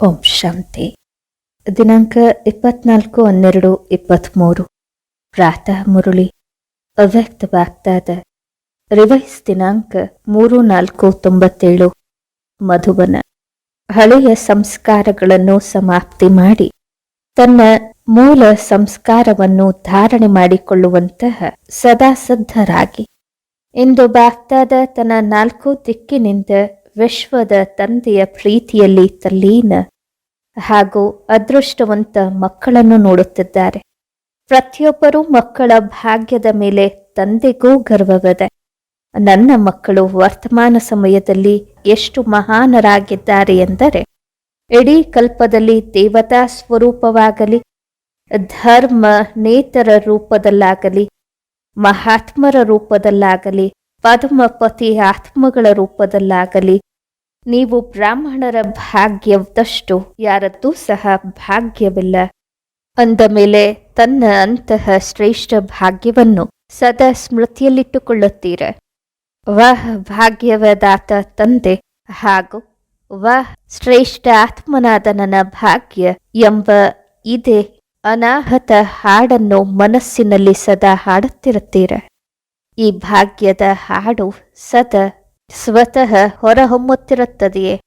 ಓಂ ಶಾಂತಿ. ದಿನಾಂಕ ಇಪ್ಪತ್ನಾಲ್ಕು ಹನ್ನೆರಡು ಇಪ್ಪತ್ತ್ಮೂರು ಪ್ರಾತಃ ಮುರುಳಿ. ಅವ್ಯಕ್ತ ಬಾಗ್ದಾದ ರಿವೈಸ್ ದಿನಾಂಕ ಮೂರು ನಾಲ್ಕು ತೊಂಬತ್ತೇಳು. ಮಧುಬನ. ಹಳೆಯ ಸಂಸ್ಕಾರಗಳನ್ನು ಸಮಾಪ್ತಿ ಮಾಡಿ. ತನ್ನ ಮೂಲ ಸಂಸ್ಕಾರವನ್ನು ಧಾರಣೆ ಮಾಡಿಕೊಳ್ಳುವಂತಹ ಸದಾ ಇಂದು ಬಾಗ್ದಾದ ತನ್ನ ನಾಲ್ಕು ದಿಕ್ಕಿನಿಂದ ವಿಶ್ವದ ತಂದೆಯ ಪ್ರೀತಿಯಲ್ಲಿ ತಲ್ಲೀನ ಹಾಗೂ ಅದೃಷ್ಟವಂತ ಮಕ್ಕಳನ್ನು ನೋಡುತ್ತಿದ್ದಾರೆ. ಪ್ರತಿಯೊಬ್ಬರೂ ಮಕ್ಕಳ ಭಾಗ್ಯದ ಮೇಲೆ ತಂದೆಗೂ ಗರ್ವವಿದೆ. ನನ್ನ ಮಕ್ಕಳು ವರ್ತಮಾನ ಸಮಯದಲ್ಲಿ ಎಷ್ಟು ಮಹಾನರಾಗಿದ್ದಾರೆ ಎಂದರೆ, ಇಡೀ ಕಲ್ಪದಲ್ಲಿ ದೇವತಾ ಸ್ವರೂಪವಾಗಲಿ, ಧರ್ಮ ನೇತರ ರೂಪದಲ್ಲಾಗಲಿ, ಮಹಾತ್ಮರ ರೂಪದಲ್ಲಾಗಲಿ ಪದ್ಮಪತಿ ಆತ್ಮಗಳ ರೂಪದಲ್ಲಾಗಲಿ, ನೀವು ಬ್ರಾಹ್ಮಣರ ಭಾಗ್ಯದಷ್ಟು ಯಾರದ್ದೂ ಸಹ ಭಾಗ್ಯವಿಲ್ಲ. ಅಂದ ಮೇಲೆ ತನ್ನ ಅಂತಹ ಶ್ರೇಷ್ಠ ಭಾಗ್ಯವನ್ನು ಸದಾ ಸ್ಮೃತಿಯಲ್ಲಿಟ್ಟುಕೊಳ್ಳುತ್ತೀರ. ವಹ, ಭಾಗ್ಯವದಾತ ತಂದೆ ಹಾಗೂ ವಹ, ಶ್ರೇಷ್ಠ ಆತ್ಮನಾದ ನನ್ನ ಭಾಗ್ಯ ಎಂಬ ಇದೆ ಅನಾಹತ ಹಾಡನ್ನು ಮನಸ್ಸಿನಲ್ಲಿ ಸದಾ ಹಾಡುತ್ತಿರುತ್ತೀರ. ಈ ಭಾಗ್ಯದ ಹಾಡು ಸದಾ ಸ್ವತಃ ಹೊರಹೊಮ್ಮುತ್ತಿರುತ್ತದೆಯೇ?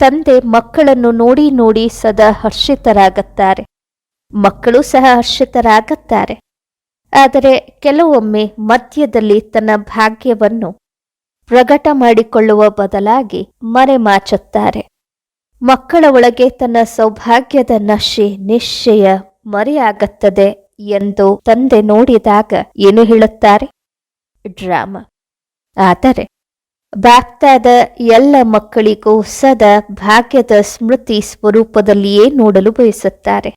ತಂದೆ ಮಕ್ಕಳನ್ನು ನೋಡಿ ನೋಡಿ ಸದಾ ಹರ್ಷಿತರಾಗುತ್ತಾರೆ. ಮಕ್ಕಳು ಸಹ ಹರ್ಷಿತರಾಗುತ್ತಾರೆ. ಆದರೆ ಕೆಲವೊಮ್ಮೆ ಮಧ್ಯದಲ್ಲಿ ತನ್ನ ಭಾಗ್ಯವನ್ನು ಪ್ರಕಟ ಮಾಡಿಕೊಳ್ಳುವ ಬದಲಾಗಿ ಮರೆಮಾಚುತ್ತಾರೆ. ಮಕ್ಕಳ ಒಳಗೆ ತನ್ನ ಸೌಭಾಗ್ಯದ ನಶೆ, ನಿಶ್ಚಯ ಮರೆಯಾಗುತ್ತದೆ ಎಂದು ತಂದೆ ನೋಡಿದಾಗ ಏನು ಹೇಳುತ್ತಾರೆ? ಡ್ರಾಮಾ. ಆದರೆ ಬಾಪ್ತಾದ ಎಲ್ಲ ಮಕ್ಕಳಿಗೂ ಸದಾ ಭಾಗ್ಯದ ಸ್ಮೃತಿ ಸ್ವರೂಪದಲ್ಲಿಯೇ ನೋಡಲು ಬಯಸುತ್ತಾರೆ.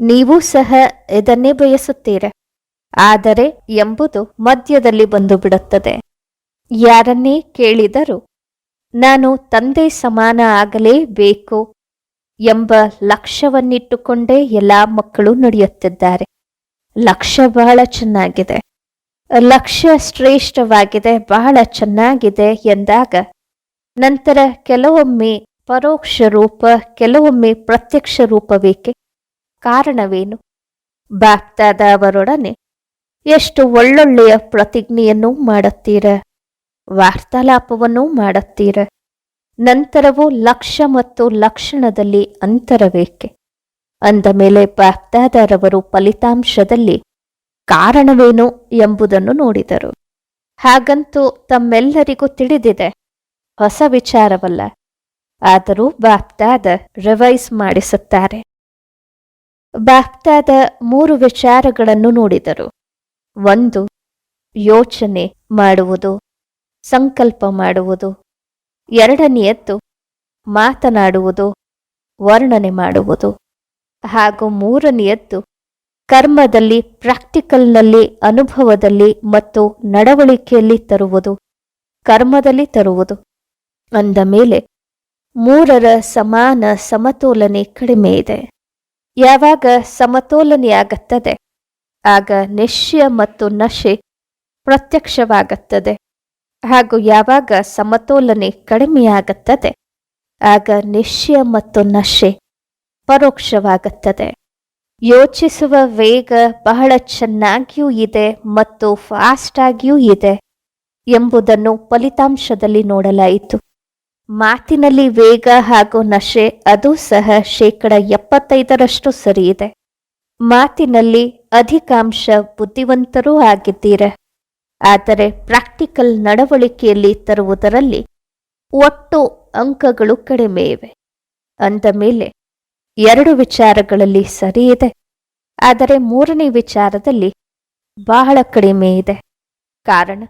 ನೀವು ಸಹ ಇದನ್ನೇ ಬಯಸುತ್ತೀರ? ಆದರೆ, ಎಂಬುದು ಮಧ್ಯದಲ್ಲಿ ಬಂದು ಬಿಡುತ್ತದೆ ಯಾರನ್ನೇ ಕೇಳಿದರೂ, ನಾನು ತಂದೆ ಸಮಾನ ಆಗಲೇಬೇಕು ಎಂಬ ಲಕ್ಷ್ಯವನ್ನಿಟ್ಟುಕೊಂಡೇ ಎಲ್ಲ ಮಕ್ಕಳು ನಡೆಯುತ್ತಿದ್ದಾರೆ. ಲಕ್ಷ್ಯ ಬಹಳ ಚೆನ್ನಾಗಿದೆ. ಲಕ್ಷ್ಯ ಶ್ರೇಷ್ಠವಾಗಿದೆ, ಬಹಳ ಚೆನ್ನಾಗಿದೆ ಎಂದಾಗ, ನಂತರ ಕೆಲವೊಮ್ಮೆ ಪರೋಕ್ಷ ರೂಪ, ಕೆಲವೊಮ್ಮೆ ಪ್ರತ್ಯಕ್ಷ ರೂಪವೇಕೆ ಕಾರಣವೇನು? ಬಾಪ್ತಾದ ಅವರೊಡನೆ ಎಷ್ಟು ಒಳ್ಳೊಳ್ಳೆಯ ಪ್ರತಿಜ್ಞೆಯನ್ನು ಮಾಡುತ್ತೀರ? ವಾರ್ತಾಲಾಪವನ್ನು ಮಾಡುತ್ತೀರ? ನಂತರವೂ ಲಕ್ಷ ಮತ್ತು ಲಕ್ಷಣದಲ್ಲಿ ಅಂತರವೇಕೆ? ಅಂದ ಮೇಲೆ ಬಾಪ್ತಾದರವರು ಫಲಿತಾಂಶದಲ್ಲಿ ಕಾರಣವೇನು ಎಂಬುದನ್ನು ನೋಡಿದರು. ಹಾಗಂತೂ ತಮ್ಮೆಲ್ಲರಿಗೂ ತಿಳಿದಿದೆ, ಹೊಸ ವಿಚಾರವಲ್ಲ, ಆದರೂ ಬಾಪ್ತಾದ ರಿವೈಸ್ ಮಾಡಿಸುತ್ತಾರೆ. ಬಾಪ್ತಾದ ಮೂರು ವಿಚಾರಗಳನ್ನು ನೋಡಿದರು. ಒಂದು, ಯೋಚನೆ ಮಾಡುವುದು, ಸಂಕಲ್ಪ ಮಾಡುವುದು. ಎರಡನೆಯದ್ದು, ಮಾತನಾಡುವುದು, ವರ್ಣನೆ ಮಾಡುವುದು. ಹಾಗೂ ಮೂರನೆಯದ್ದು ಕರ್ಮದಲ್ಲಿ ಪ್ರಾಕ್ಟಿಕಲ್ನಲ್ಲಿ ಅನುಭವದಲ್ಲಿ ಮತ್ತು ನಡವಳಿಕೆಯಲ್ಲಿ ತರುವುದು, ಕರ್ಮದಲ್ಲಿ ತರುವುದು. ಅಂದ ಮೇಲೆ, ಮೂರರ ಸಮಾನ ಸಮತೋಲನೆ ಕಡಿಮೆ ಇದೆ. ಯಾವಾಗ ಸಮತೋಲನೆಯಾಗುತ್ತದೆ? ಆಗ ನಿಶ್ಯ ಮತ್ತು ನಶೆ ಪ್ರತ್ಯಕ್ಷವಾಗುತ್ತದೆ. ಹಾಗೂ ಯಾವಾಗ ಸಮತೋಲನೆ ಕಡಿಮೆಯಾಗುತ್ತದೆ? ಆಗ ನಿಶ್ಯ ಮತ್ತು ನಶೆ ಪರೋಕ್ಷವಾಗುತ್ತದೆ. ಯೋಚಿಸುವ ವೇಗ ಬಹಳ ಚೆನ್ನಾಗಿಯೂ ಇದೆ ಮತ್ತು ಫಾಸ್ಟ್ ಆಗಿಯೂ ಇದೆ ಎಂಬುದನ್ನು ಫಲಿತಾಂಶದಲ್ಲಿ ನೋಡಲಾಯಿತು. ಮಾತಿನಲ್ಲಿ ವೇಗ ಹಾಗೂ ನಶೆ, ಅದು ಸಹ ಶೇಕಡ ಎಪ್ಪತ್ತೈದರಷ್ಟು ಸರಿಯಿದೆ. ಮಾತಿನಲ್ಲಿ ಅಧಿಕಾಂಶ ಬುದ್ಧಿವಂತರೂ ಆಗಿದ್ದೀರ. ಆದರೆ ಪ್ರಾಕ್ಟಿಕಲ್ ನಡವಳಿಕೆಯಲ್ಲಿ ತರುವುದರಲ್ಲಿ ಒಟ್ಟು ಅಂಕಗಳು ಕಡಿಮೆ ಇವೆ. ಅಂದ ಮೇಲೆ ಎರಡು ವಿಚಾರಗಳಲ್ಲಿ ಸರಿ ಇದೆ ಆದರೆ ಮೂರನೇ ವಿಚಾರದಲ್ಲಿ ಬಹಳ ಕಡಿಮೆ ಇದೆ. ಕಾರಣ,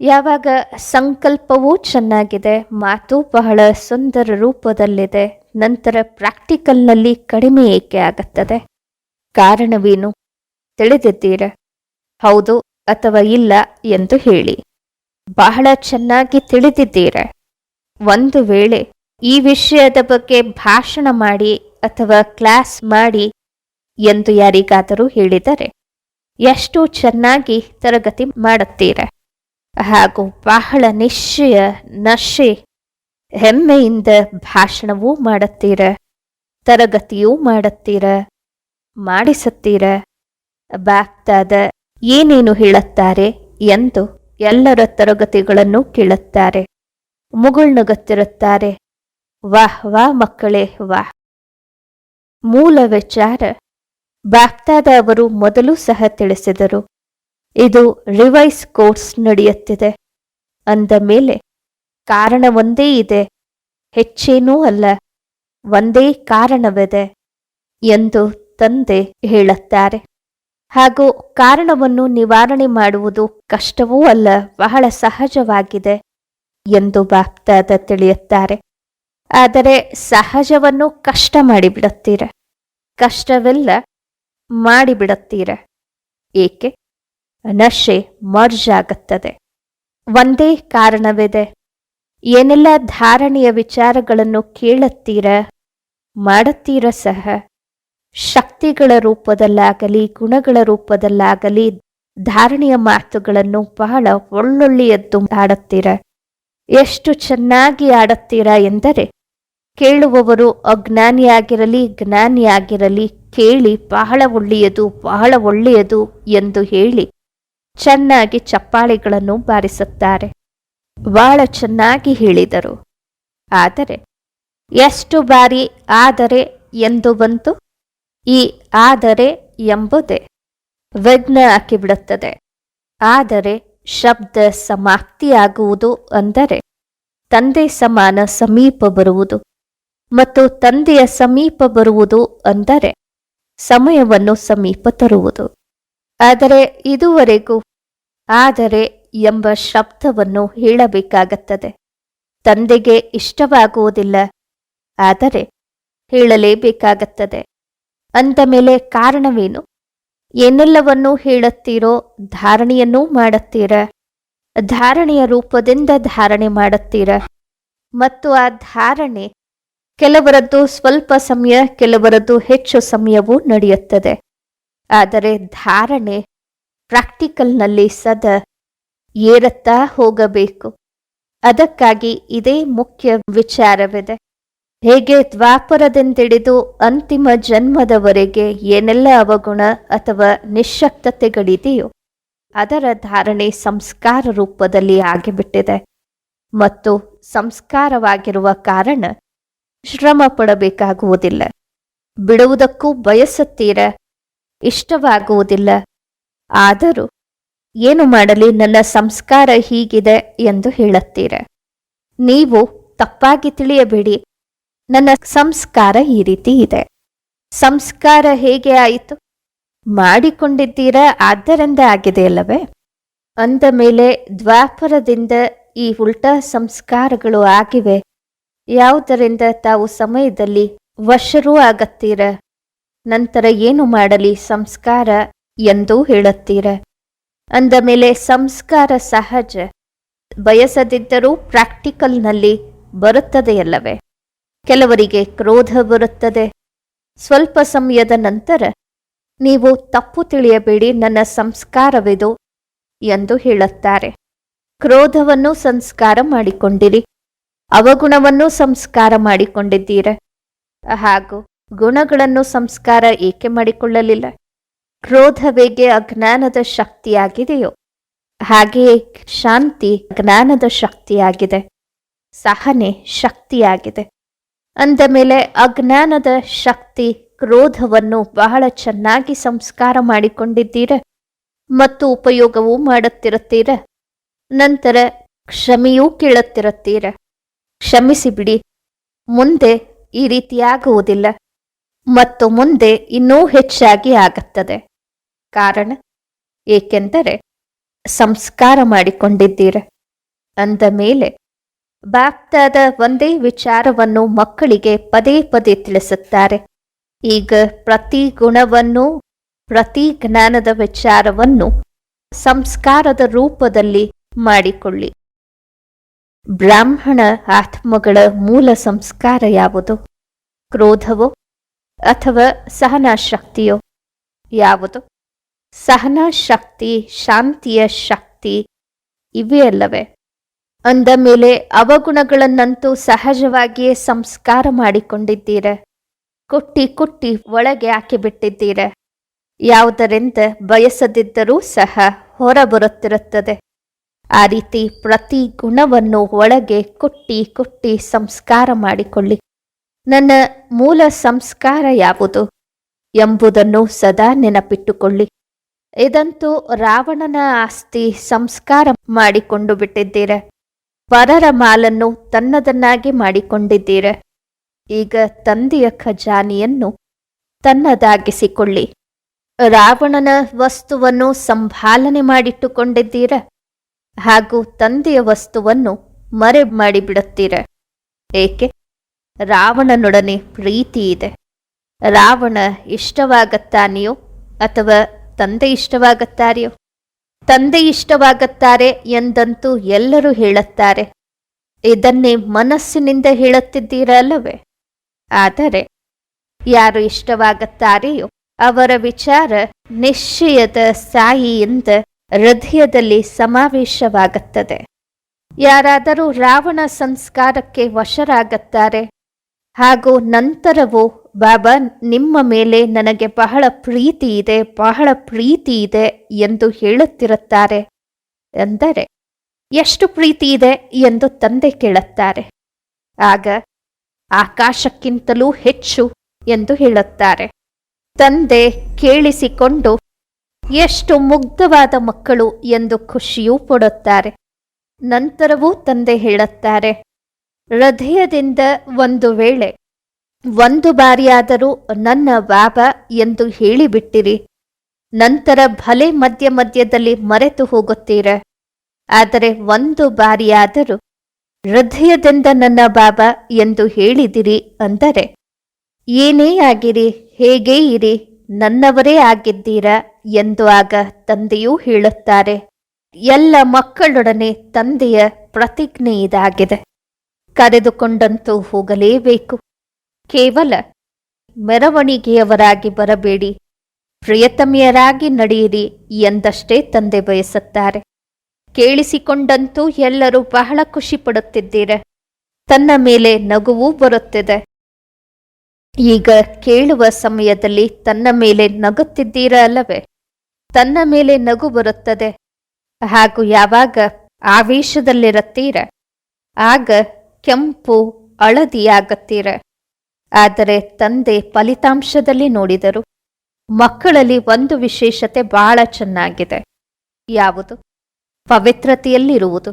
ಯಾವಾಗ ಸಂಕಲ್ಪವೂ ಚೆನ್ನಾಗಿದೆ, ಮಾತು ಬಹಳ ಸುಂದರ ರೂಪದಲ್ಲಿದೆ, ನಂತರ ಪ್ರಾಕ್ಟಿಕಲ್ನಲ್ಲಿ ಕಡಿಮೆ ಏಕೆ ಆಗುತ್ತದೆ? ಕಾರಣವೇನು? ತಿಳಿದಿದ್ದೀರ? ಹೌದು ಅಥವಾ ಇಲ್ಲ ಎಂದು ಹೇಳಿ. ಬಹಳ ಚೆನ್ನಾಗಿ ತಿಳಿದಿದ್ದೀರ? ಒಂದು ವೇಳೆ ಈ ವಿಷಯದ ಬಗ್ಗೆ ಭಾಷಣ ಮಾಡಿ ಅಥವಾ ಕ್ಲಾಸ್ ಮಾಡಿ ಎಂದು ಯಾರಿಗಾದರೂ ಹೇಳಿದರೆ ಎಷ್ಟು ಚೆನ್ನಾಗಿ ತರಗತಿ ಮಾಡುತ್ತೀರ. ಹಾಗೂ ಬಹಳ ನಿಶ್ಚಯ ನಶೆ, ಹೆಮ್ಮೆಯಿಂದ ಭಾಷಣವೂ ಮಾಡುತ್ತೀರ, ತರಗತಿಯೂ ಮಾಡುತ್ತೀರ, ಮಾಡಿಸುತ್ತೀರ. ಬಾಕ್ತಾದ ಏನೇನು ಹೇಳುತ್ತಾರೆ ಎಂದು ಎಲ್ಲರ ತರಗತಿಗಳನ್ನು ಕೇಳುತ್ತಾರೆ ಮುಗುಳ್ನಗುತ್ತಿರುತ್ತಾರೆ ವಾಹ್ ವಾಹ್, ಮಕ್ಕಳೇ, ವಾಹ್. ಮೂಲ ವಿಚಾರ ಬಾಗ್ದಾದ ಅವರು ಮೊದಲು ಸಹ ತಿಳಿಸಿದರು. ಇದು ರಿವೈಸ್ ಕೋರ್ಸ್ ನಡೆಯುತ್ತಿದೆ. ಅಂದ ಮೇಲೆ, ಕಾರಣ ಒಂದೇ ಇದೆ. ಹೆಚ್ಚೇನೂ ಅಲ್ಲ. ಒಂದೇ ಕಾರಣವಿದೆ ಎಂದು ತಂದೆ ಹೇಳುತ್ತಾರೆ. ಹಾಗೂ ಕಾರಣವನ್ನು ನಿವಾರಣೆ ಮಾಡುವುದು ಕಷ್ಟವೂ ಅಲ್ಲ, ಬಹಳ ಸಹಜವಾಗಿದೆ ಎಂದು ಬಾಪ್ತಾದ ತಿಳಿಯುತ್ತಾರೆ. ಆದರೆ ಸಹಜವನ್ನು ಕಷ್ಟ ಮಾಡಿಬಿಡುತ್ತೀರ? ಕಷ್ಟವೆಲ್ಲ ಮಾಡಿಬಿಡುತ್ತೀರ? ಏಕೆ? ನಶೆ ಮರ್ಜಾಗುತ್ತದೆ. ಒಂದೇ ಕಾರಣವಿದೆ. ಏನೆಲ್ಲ ಧಾರಣೆಯ ವಿಚಾರಗಳನ್ನು ಕೇಳುತ್ತೀರ? ಮಾಡುತ್ತೀರ ಸಹ. ಶಕ್ತಿಗಳ ರೂಪದಲ್ಲಾಗಲಿ, ಗುಣಗಳ ರೂಪದಲ್ಲಾಗಲಿ ಧಾರಣೆಯ ಮಾತುಗಳನ್ನು ಬಹಳ ಒಳ್ಳೊಳ್ಳೆಯದ್ದು ಆಡುತ್ತೀರ ಎಷ್ಟು ಚೆನ್ನಾಗಿ ಆಡುತ್ತೀರಾ ಎಂದರೆ ಕೇಳುವವರು ಅಜ್ಞಾನಿಯಾಗಿರಲಿ, ಜ್ಞಾನಿಯಾಗಿರಲಿ, ಕೇಳಿ ಬಹಳ ಒಳ್ಳೆಯದು ಬಹಳ ಒಳ್ಳೆಯದು ಎಂದು ಹೇಳಿ ಚೆನ್ನಾಗಿ ಚಪ್ಪಾಳೆಗಳನ್ನು ಬಾರಿಸುತ್ತಾರೆ. ಬಹಳ ಚೆನ್ನಾಗಿ ಹೇಳಿದರು. ಆದರೆ ಎಷ್ಟು ಬಾರಿ ಆದರೆ ಎಂದು ಬಂತು? ಈ ಆದರೆ ಎಂಬುದೇ ವಿಘ್ನ ಹಾಕಿಬಿಡುತ್ತದೆ. ಆದರೆ ಶಬ್ದ ಸಮಾಪ್ತಿಯಾಗುವುದು ಅಂದರೆ ತಂದೆ ಸಮಾನ ಸಮೀಪ ಬರುವುದು. ಮತ್ತು ತಂದೆಯ ಸಮೀಪ ಬರುವುದು ಅಂದರೆ ಸಮಯವನ್ನು ಸಮೀಪ ತರುವುದು. ಆದರೆ ಇದುವರೆಗೂ ಆದರೆ ಎಂಬ ಶಬ್ದವನ್ನು ಹೇಳಬೇಕಾಗುತ್ತದೆ. ತಂದೆಗೆ ಇಷ್ಟವಾಗುವುದಿಲ್ಲ. ಆದರೆ ಹೇಳಲೇಬೇಕಾಗುತ್ತದೆ. ಅಂದ ಮೇಲೆ ಕಾರಣವೇನು? ಏನೆಲ್ಲವನ್ನೂ ಹೇಳುತ್ತೀರೋ ಧಾರಣೆಯನ್ನೂ ಮಾಡುತ್ತೀರ. ಧಾರಣೆಯ ರೂಪದಿಂದ ಧಾರಣೆ ಮಾಡುತ್ತೀರ. ಮತ್ತು ಆ ಧಾರಣೆ ಕೆಲವರದ್ದು ಸ್ವಲ್ಪ ಸಮಯ, ಕೆಲವರದ್ದು ಹೆಚ್ಚು ಸಮಯವೂ ನಡೆಯುತ್ತದೆ. ಆದರೆ ಧಾರಣೆ ಪ್ರಾಕ್ಟಿಕಲ್ನಲ್ಲಿ ಸದಾ ಏರುತ್ತಾ ಹೋಗಬೇಕು. ಅದಕ್ಕಾಗಿ ಇದೇ ಮುಖ್ಯ ವಿಚಾರವಿದೆ. ಹೇಗೆ ದ್ವಾಪರದಿಂದಿಡಿದು ಅಂತಿಮ ಜನ್ಮದವರೆಗೆ ಏನೆಲ್ಲ ಅವಗುಣ ಅಥವಾ ನಿಶಕ್ತತೆಗಳಿದೆಯೋ ಅದರ ಧಾರಣೆ ಸಂಸ್ಕಾರ ರೂಪದಲ್ಲಿ ಆಗಿಬಿಟ್ಟಿದೆ. ಮತ್ತು ಸಂಸ್ಕಾರವಾಗಿರುವ ಕಾರಣ ಶ್ರಮ ಪಡಬೇಕಾಗುವುದಿಲ್ಲ ಬಿಡುವುದಕ್ಕೂ ಬಯಸುತ್ತೀರ? ಇಷ್ಟವಾಗುವುದಿಲ್ಲ. ಆದರೂ ಏನು ಮಾಡಲಿ, ನನ್ನ ಸಂಸ್ಕಾರ ಹೀಗಿದೆ ಎಂದು ಹೇಳುತ್ತೀರ? ನೀವು ತಪ್ಪಾಗಿ ತಿಳಿಯಬೇಡಿ. ನನ್ನ ಸಂಸ್ಕಾರ ಈ ರೀತಿ ಇದೆ. ಸಂಸ್ಕಾರ ಹೇಗೆ ಆಯಿತು? ಮಾಡಿಕೊಂಡಿದ್ದೀರಾ? ಆದ್ದರಿಂದ ಆಗಿದೆ ಅಲ್ಲವೇ? ಅಂದ ಮೇಲೆ ದ್ವಾಪರದಿಂದ ಈ ಉಲ್ಟಾ ಸಂಸ್ಕಾರಗಳು ಆಗಿವೆ. ಯಾವುದರಿಂದ ತಾವು ಸಮಯದಲ್ಲಿ ವಶರೂ ಆಗತ್ತೀರ? ನಂತರ ಏನು ಮಾಡಲಿ ಸಂಸ್ಕಾರ ಎಂದು ಹೇಳುತ್ತೀರ? ಅಂದ ಮೇಲೆ ಸಂಸ್ಕಾರ ಸಹಜ. ಬಯಸದಿದ್ದರೂ ಪ್ರಾಕ್ಟಿಕಲ್ನಲ್ಲಿ ಬರುತ್ತದೆಯಲ್ಲವೇ? ಕೆಲವರಿಗೆ ಕ್ರೋಧ ಬರುತ್ತದೆ. ಸ್ವಲ್ಪ ಸಮಯದ ನಂತರ ನೀವು ತಪ್ಪು ತಿಳಿಯಬೇಡಿ, ನನ್ನ ಸಂಸ್ಕಾರವಿದು ಎಂದು ಹೇಳುತ್ತಾರೆ. ಕ್ರೋಧವನ್ನು ಸಂಸ್ಕಾರ ಮಾಡಿಕೊಂಡಿರಿ. ಅವಗುಣವನ್ನು ಸಂಸ್ಕಾರ ಮಾಡಿಕೊಂಡಿದ್ದೀರ? ಹಾಗೂ ಗುಣಗಳನ್ನು ಸಂಸ್ಕಾರ ಏಕೆ ಮಾಡಿಕೊಳ್ಳಲಿಲ್ಲ? ಕ್ರೋಧವೇಗೆ ಅಜ್ಞಾನದ ಶಕ್ತಿಯಾಗಿದೆಯೋ? ಹಾಗೆಯೇ ಶಾಂತಿ ಜ್ಞಾನದ ಶಕ್ತಿಯಾಗಿದೆ. ಸಹನೆ ಶಕ್ತಿಯಾಗಿದೆ. ಅಂದ ಮೇಲೆ ಅಜ್ಞಾನದ ಶಕ್ತಿ ಕ್ರೋಧವನ್ನು ಬಹಳ ಚೆನ್ನಾಗಿ ಸಂಸ್ಕಾರ ಮಾಡಿಕೊಂಡಿದ್ದೀರ? ಮತ್ತು ಉಪಯೋಗವೂ ಮಾಡುತ್ತಿರುತ್ತೀರ? ನಂತರ ಕ್ಷಮೆಯೂ ಕೇಳುತ್ತಿರುತ್ತೀರ? ಕ್ಷಮಿಸಿಬಿಡಿ. ಮುಂದೆ ಈ ರೀತಿಯಾಗುವುದಿಲ್ಲ. ಮತ್ತು ಮುಂದೆ ಇನ್ನೂ ಹೆಚ್ಚಾಗಿ ಆಗುತ್ತದೆ. ಕಾರಣ ಏಕೆಂದರೆ ಸಂಸ್ಕಾರ ಮಾಡಿಕೊಂಡಿದ್ದೀರ. ಅಂದ ಮೇಲೆ ಬಾಪ್ತಾದ ಒಂದೇ ವಿಚಾರವನ್ನು ಮಕ್ಕಳಿಗೆ ಪದೇ ಪದೇ ತಿಳಿಸುತ್ತಾರೆ. ಈಗ ಪ್ರತಿ ಗುಣವನ್ನು, ಪ್ರತಿ ಜ್ಞಾನದ ವಿಚಾರವನ್ನು ಸಂಸ್ಕಾರದ ರೂಪದಲ್ಲಿ ಮಾಡಿಕೊಳ್ಳಿ. ಬ್ರಾಹ್ಮಣ ಆತ್ಮಗಳ ಮೂಲ ಸಂಸ್ಕಾರ ಯಾವುದು? ಕ್ರೋಧವೋ ಅಥವಾ ಸಹನಾಶಕ್ತಿಯೋ? ಯಾವುದು? ಸಹನಾಶಕ್ತಿ, ಶಾಂತಿಯ ಶಕ್ತಿ ಇವೇ ಅಲ್ಲವೇ? ಅಂದ ಮೇಲೆ ಅವಗುಣಗಳನ್ನಂತೂ ಸಹಜವಾಗಿಯೇ ಸಂಸ್ಕಾರ ಮಾಡಿಕೊಂಡಿದ್ದೀರ. ಕುಟ್ಟಿ ಕುಟ್ಟಿ ಒಳಗೆ ಹಾಕಿಬಿಟ್ಟಿದ್ದೀರ. ಯಾವುದರಿಂದ ಬಯಸದಿದ್ದರೂ ಸಹ ಹೊರಬರುತ್ತಿರುತ್ತದೆ. ಆ ರೀತಿ ಪ್ರತಿ ಗುಣವನ್ನು ಒಳಗೆ ಕುಟ್ಟಿ ಕುಟ್ಟಿ ಸಂಸ್ಕಾರ ಮಾಡಿಕೊಳ್ಳಿ. ನನ್ನ ಮೂಲ ಸಂಸ್ಕಾರ ಯಾವುದು ಎಂಬುದನ್ನು ಸದಾ ನೆನಪಿಟ್ಟುಕೊಳ್ಳಿ. ಇದಂತೂ ರಾವಣನ ಆಸ್ತಿ ಸಂಸ್ಕಾರ ಮಾಡಿಕೊಂಡು ಬಿಟ್ಟಿದ್ದೀರ. ಪರರ ಮಾಲನ್ನು ತನ್ನದನ್ನಾಗಿ ಮಾಡಿಕೊಂಡಿದ್ದೀರ. ಈಗ ತಂದೆಯ ಖಜಾನೆಯನ್ನು ತನ್ನದಾಗಿಸಿಕೊಳ್ಳಿ. ರಾವಣನ ವಸ್ತುವನ್ನು ಸಂಭಾಲನೆ ಮಾಡಿಟ್ಟುಕೊಂಡಿದ್ದೀರ. ಹಾಗೂ ತಂದೆಯ ವಸ್ತುವನ್ನು ಮರೆ ಮಾಡಿಬಿಡುತ್ತೀರ? ಏಕೆ? ರಾವಣನೊಡನೆ ಪ್ರೀತಿ ಇದೆ. ರಾವಣ ಇಷ್ಟವಾಗತ್ತಾನೆಯೋ ಅಥವಾ ತಂದೆ ಇಷ್ಟವಾಗುತ್ತಾರೆಯೋ? ತಂದೆ ಇಷ್ಟವಾಗುತ್ತಾರೆ ಎಂದಂತೂ ಎಲ್ಲರೂ ಹೇಳುತ್ತಾರೆ. ಇದನ್ನೇ ಮನಸ್ಸಿನಿಂದ ಹೇಳುತ್ತಿದ್ದೀರಲ್ಲವೇ? ಆದರೆ ಯಾರು ಇಷ್ಟವಾಗುತ್ತಾರೆಯೋ ಅವರ ವಿಚಾರ ನಿಶ್ಚಯದ ಸಾಯಿಯಿಂದ ಹೃದಯದಲ್ಲಿ ಸಮಾವೇಶವಾಗುತ್ತದೆ. ಯಾರಾದರೂ ರಾವಣ ಸಂಸ್ಕಾರಕ್ಕೆ ವಶರಾಗುತ್ತಾರೆ ಹಾಗೂ ನಂತರವೂ ಬಾಬಾ ನಿಮ್ಮ ಮೇಲೆ ನನಗೆ ಬಹಳ ಪ್ರೀತಿ ಇದೆ, ಬಹಳ ಪ್ರೀತಿ ಇದೆ ಎಂದು ಹೇಳುತ್ತಿರುತ್ತಾರೆ ಎಂದರೆ, ಎಷ್ಟು ಪ್ರೀತಿ ಇದೆ ಎಂದು ತಂದೆ ಕೇಳುತ್ತಾರೆ. ಆಗ ಆಕಾಶಕ್ಕಿಂತಲೂ ಹೆಚ್ಚು ಎಂದು ಹೇಳುತ್ತಾರೆ. ತಂದೆ ಕೇಳಿಸಿಕೊಂಡು ಎಷ್ಟು ಮುಗ್ಧವಾದ ಮಕ್ಕಳು ಎಂದು ಖುಷಿಯೂ ಪಡುತ್ತಾರೆ. ನಂತರವೂ ತಂದೆ ಹೇಳುತ್ತಾರೆ, ಹೃದಯದಿಂದ ಒಂದು ವೇಳೆ ಒಂದು ಬಾರಿಯಾದರೂ ನನ್ನ ಬಾಬಾ ಎಂದು ಹೇಳಿಬಿಟ್ಟಿರಿ. ನಂತರ ಭಲೆ ಮಧ್ಯ ಮಧ್ಯದಲ್ಲಿ ಮರೆತು ಹೋಗುತ್ತೀರ. ಆದರೆ ಒಂದು ಬಾರಿಯಾದರೂ ಹೃದಯದಿಂದ ನನ್ನ ಬಾಬಾ ಎಂದು ಹೇಳಿದಿರಿ ಅಂದರೆ, ಏನೇ ಆಗಿರಿ, ಹೇಗೇ ಇರಿ, ನನ್ನವರೇ ಆಗಿದ್ದೀರಾ? ಎಂದು ಆಗ ತಂದೆಯೂ ಹೇಳುತ್ತಾರೆ, ಎಲ್ಲ ಮಕ್ಕಳೊಡನೆ ತಂದೆಯ ಪ್ರತಿಜ್ಞೆ ಇದಾಗಿದೆ ಕರೆದುಕೊಂಡಂತೂ ಹೋಗಲೇಬೇಕು. ಕೇವಲ ಮೆರವಣಿಗೆಯವರಾಗಿ ಬರಬೇಡಿ, ಪ್ರಿಯತಮಿಯರಾಗಿ ನಡೆಯಿರಿ ಎಂದಷ್ಟೇ ತಂದೆ ಬಯಸುತ್ತಾರೆ. ಕೇಳಿಸಿಕೊಂಡಂತೂ ಎಲ್ಲರೂ ಬಹಳ ಖುಷಿ ಪಡುತ್ತಿದ್ದೀರ ತನ್ನ ಮೇಲೆ ನಗುವೂ ಬರುತ್ತಿದೆ. ಈಗ ಕೇಳುವ ಸಮಯದಲ್ಲಿ ತನ್ನ ಮೇಲೆ ನಗುತ್ತಿದ್ದೀರ ಅಲ್ಲವೇ? ತನ್ನ ಮೇಲೆ ನಗು ಬರುತ್ತದೆ. ಹಾಗೂ ಯಾವಾಗ ಆವೇಶದಲ್ಲಿರುತ್ತೀರ? ಆಗ ಕೆಂಪು ಹಳದಿಯಾಗತ್ತೀರ ಆದರೆ ತಂದೆ ಫಲಿತಾಂಶದಲ್ಲಿ ನೋಡಿದರು. ಮಕ್ಕಳಲ್ಲಿ ಒಂದು ವಿಶೇಷತೆ ಬಹಳ ಚೆನ್ನಾಗಿದೆ. ಯಾವುದು? ಪವಿತ್ರತೆಯಲ್ಲಿರುವುದು.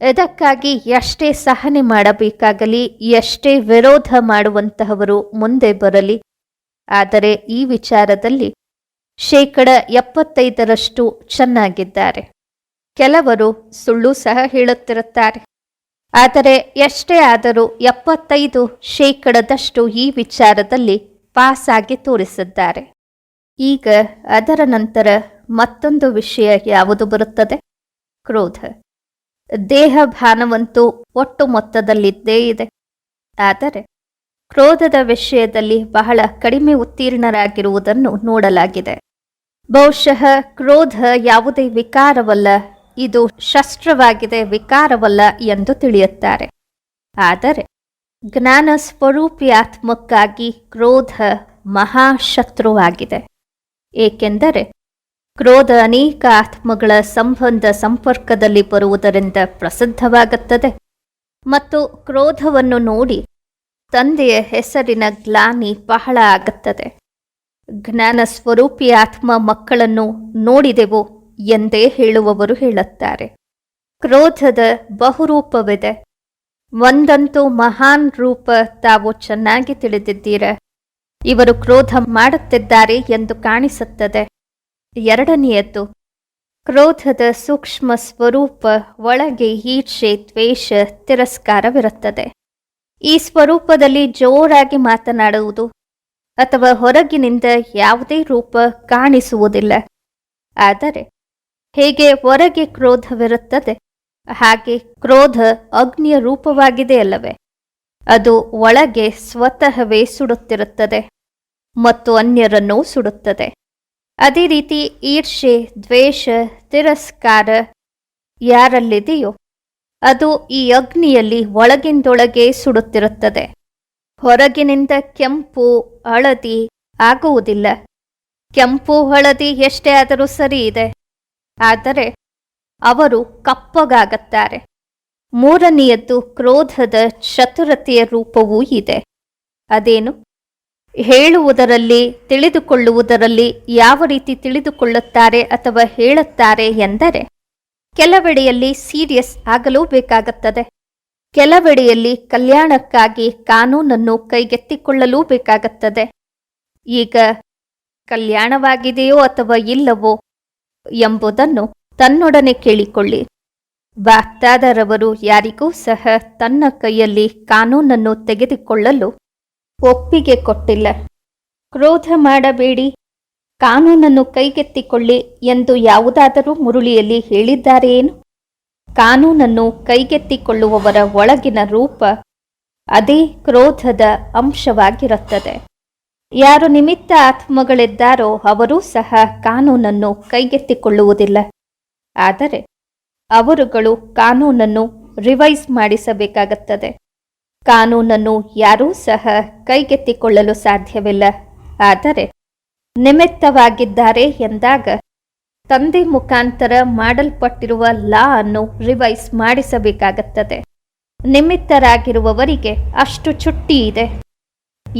ಇದಕ್ಕಾಗಿ ಎಷ್ಟೇ ಸಹನೆ ಮಾಡಬೇಕಾಗಲಿ, ಎಷ್ಟೇ ವಿರೋಧ ಮಾಡುವಂತಹವರು ಮುಂದೆ ಬರಲಿ. ಆದರೆ ಈ ವಿಚಾರದಲ್ಲಿ ಶೇಕಡ ಎಪ್ಪತ್ತೈದರಷ್ಟು ಚೆನ್ನಾಗಿದ್ದಾರೆ. ಕೆಲವರು ಸುಳ್ಳು ಸಹ ಹೇಳುತ್ತಿರುತ್ತಾರೆ. ಆದರೆ ಎಷ್ಟೇ ಆದರೂ ಎಪ್ಪತ್ತೈದು ಶೇಕಡದಷ್ಟು ಈ ವಿಚಾರದಲ್ಲಿ ಪಾಸ್ ಆಗಿ ತೋರಿಸಿದ್ದಾರೆ. ಈಗ ಅದರ ನಂತರ ಮತ್ತೊಂದು ವಿಷಯ ಯಾವುದು ಬರುತ್ತದೆ? ಕ್ರೋಧ. ದೇಹ ಭಾನವಂತೂ ಒಟ್ಟು ಮೊತ್ತದಲ್ಲಿದ್ದೇ ಇದೆ. ಆದರೆ ಕ್ರೋಧದ ವಿಷಯದಲ್ಲಿ ಬಹಳ ಕಡಿಮೆ ಉತ್ತೀರ್ಣರಾಗಿರುವುದನ್ನು ನೋಡಲಾಗಿದೆ. ಬಹುಶಃ ಕ್ರೋಧ ಯಾವುದೇ ವಿಕಾರವಲ್ಲ, ಇದು ಶಸ್ತ್ರವಾಗಿದೆ ವಿಕಾರವಲ್ಲ ಎಂದು ತಿಳಿಯುತ್ತಾರೆ. ಆದರೆ ಜ್ಞಾನ ಸ್ವರೂಪಿ ಆತ್ಮಕ್ಕಾಗಿ ಕ್ರೋಧ ಮಹಾಶತ್ರುವಾಗಿದೆ. ಏಕೆಂದರೆ ಕ್ರೋಧ ಅನೇಕ ಆತ್ಮಗಳ ಸಂಬಂಧ ಸಂಪರ್ಕದಲ್ಲಿ ಬರುವುದರಿಂದ ಪ್ರಸಿದ್ಧವಾಗುತ್ತದೆ. ಮತ್ತು ಕ್ರೋಧವನ್ನು ನೋಡಿ ತಂದೆಯ ಹೆಸರಿನ ಗ್ಲಾನಿ ಬಹಳ ಆಗುತ್ತದೆ. ಜ್ಞಾನ ಸ್ವರೂಪಿ ಆತ್ಮ ಮಕ್ಕಳನ್ನು ನೋಡಿದೆವು ಎಂದೇ ಹೇಳುವವರು ಹೇಳುತ್ತಾರೆ. ಕ್ರೋಧದ ಬಹುರೂಪವಿದೆ. ಒಂದಂತೂ ಮಹಾನ್ ರೂಪ ತಾವು ಚೆನ್ನಾಗಿ ತಿಳಿದಿದ್ದೀರ. ಇವರು ಕ್ರೋಧ ಮಾಡುತ್ತಿದ್ದಾರೆ ಎಂದು ಕಾಣಿಸುತ್ತದೆ. ಎರಡನೆಯದ್ದು ಕ್ರೋಧದ ಸೂಕ್ಷ್ಮ ಸ್ವರೂಪ ಒಳಗೆ ಈರ್ಷೆ ದ್ವೇಷ, ತಿರಸ್ಕಾರವಿರುತ್ತದೆ. ಈ ಸ್ವರೂಪದಲ್ಲಿ ಜೋರಾಗಿ ಮಾತನಾಡುವುದು ಅಥವಾ ಹೊರಗಿನಿಂದ ಯಾವುದೇ ರೂಪ ಕಾಣಿಸುವುದಿಲ್ಲ. ಆದರೆ ಹೇಗೆ ಹೊರಗೆ ಕ್ರೋಧವಿರುತ್ತದೆ? ಹಾಗೆ ಕ್ರೋಧ ಅಗ್ನಿಯ ರೂಪವಾಗಿದೆ ಅಲ್ಲವೇ? ಅದು ಒಳಗೆ ಸ್ವತಃವೇ ಸುಡುತ್ತಿರುತ್ತದೆ ಮತ್ತು ಅನ್ಯರನ್ನು ಸುಡುತ್ತದೆ. ಅದೇ ರೀತಿ ಈರ್ಷೆ ದ್ವೇಷ, ತಿರಸ್ಕಾರ ಯಾರಲ್ಲಿದೆಯೋ ಅದು ಈ ಅಗ್ನಿಯಲ್ಲಿ ಒಳಗಿಂದೊಳಗೆ ಸುಡುತ್ತಿರುತ್ತದೆ. ಹೊರಗಿನಿಂದ ಕೆಂಪು ಹಳದಿ ಆಗುವುದಿಲ್ಲ. ಕೆಂಪು ಹಳದಿ ಎಷ್ಟೇ ಆದರೂ ಸರಿ ಇದೆ. ಆದರೆ ಅವರು ಕಪ್ಪಗಾಗುತ್ತಾರೆ. ಮೂರನೆಯದ್ದು ಕ್ರೋಧದ ಚತುರತೆಯ ರೂಪವೂ ಇದೆ. ಅದೇನು? ಹೇಳುವುದರಲ್ಲಿ, ತಿಳಿದುಕೊಳ್ಳುವುದರಲ್ಲಿ ಯಾವ ರೀತಿ ತಿಳಿದುಕೊಳ್ಳುತ್ತಾರೆ ಅಥವಾ ಹೇಳುತ್ತಾರೆ ಎಂದರೆ, ಕೆಲವೆಡೆಯಲ್ಲಿ ಸೀರಿಯಸ್ ಆಗಲೂ ಬೇಕಾಗುತ್ತದೆ. ಕೆಲವೆಡೆಯಲ್ಲಿ ಕಲ್ಯಾಣಕ್ಕಾಗಿ ಕಾನೂನನ್ನು ಕೈಗೆತ್ತಿಕೊಳ್ಳಲೂ ಬೇಕಾಗುತ್ತದೆ ಈಗ ಕಲ್ಯಾಣವಾಗಿದೆಯೋ ಅಥವಾ ಇಲ್ಲವೋ ಎಂಬುದನ್ನು ತನ್ನೊಡನೆ ಕೇಳಿಕೊಳ್ಳಿ. ಬಾಗ್ದಾದರವರು ಯಾರಿಗೂ ಸಹ ತನ್ನ ಕೈಯಲ್ಲಿ ಕಾನೂನನ್ನು ತೆಗೆದುಕೊಳ್ಳಲು ಒಪ್ಪಿಗೆ ಕೊಟ್ಟಿಲ್ಲ. ಕ್ರೋಧ ಮಾಡಬೇಡಿ. ಕಾನೂನನ್ನು ಕೈಗೆತ್ತಿಕೊಳ್ಳಿ ಎಂದು ಯಾವುದಾದರೂ ಮುರುಳಿಯಲ್ಲಿ ಹೇಳಿದ್ದಾರೆಯೇನು ಕಾನೂನನ್ನು ಕೈಗೆತ್ತಿಕೊಳ್ಳುವವರ ಒಳಗಿನ ರೂಪ ಅದೇ ಕ್ರೋಧದ ಅಂಶವಾಗಿರುತ್ತದೆ. ಯಾರು ನಿಮಿತ್ತ ಆತ್ಮಗಳಿದ್ದಾರೋ ಅವರೂ ಸಹ ಕಾನೂನನ್ನು ಕೈಗೆತ್ತಿಕೊಳ್ಳುವುದಿಲ್ಲ. ಆದರೆ ಅವರುಗಳು ಕಾನೂನನ್ನು ರಿವೈಸ್ ಮಾಡಿಸಬೇಕಾಗುತ್ತದೆ. ಕಾನೂನನ್ನು ಯಾರೂ ಸಹ ಕೈಗೆತ್ತಿಕೊಳ್ಳಲು ಸಾಧ್ಯವಿಲ್ಲ. ಆದರೆ ನಿಮಿತ್ತವಾಗಿದ್ದಾರೆ ಎಂದಾಗ ತಂದೆ ಮುಖಾಂತರ ಮಾಡಲ್ಪಟ್ಟಿರುವ ಲಾ ಅನ್ನು ರಿವೈಸ್ ಮಾಡಿಸಬೇಕಾಗುತ್ತದೆ. ನಿಮಿತ್ತರಾಗಿರುವವರಿಗೆ ಅಷ್ಟು ಚುಟ್ಟಿ ಇದೆ.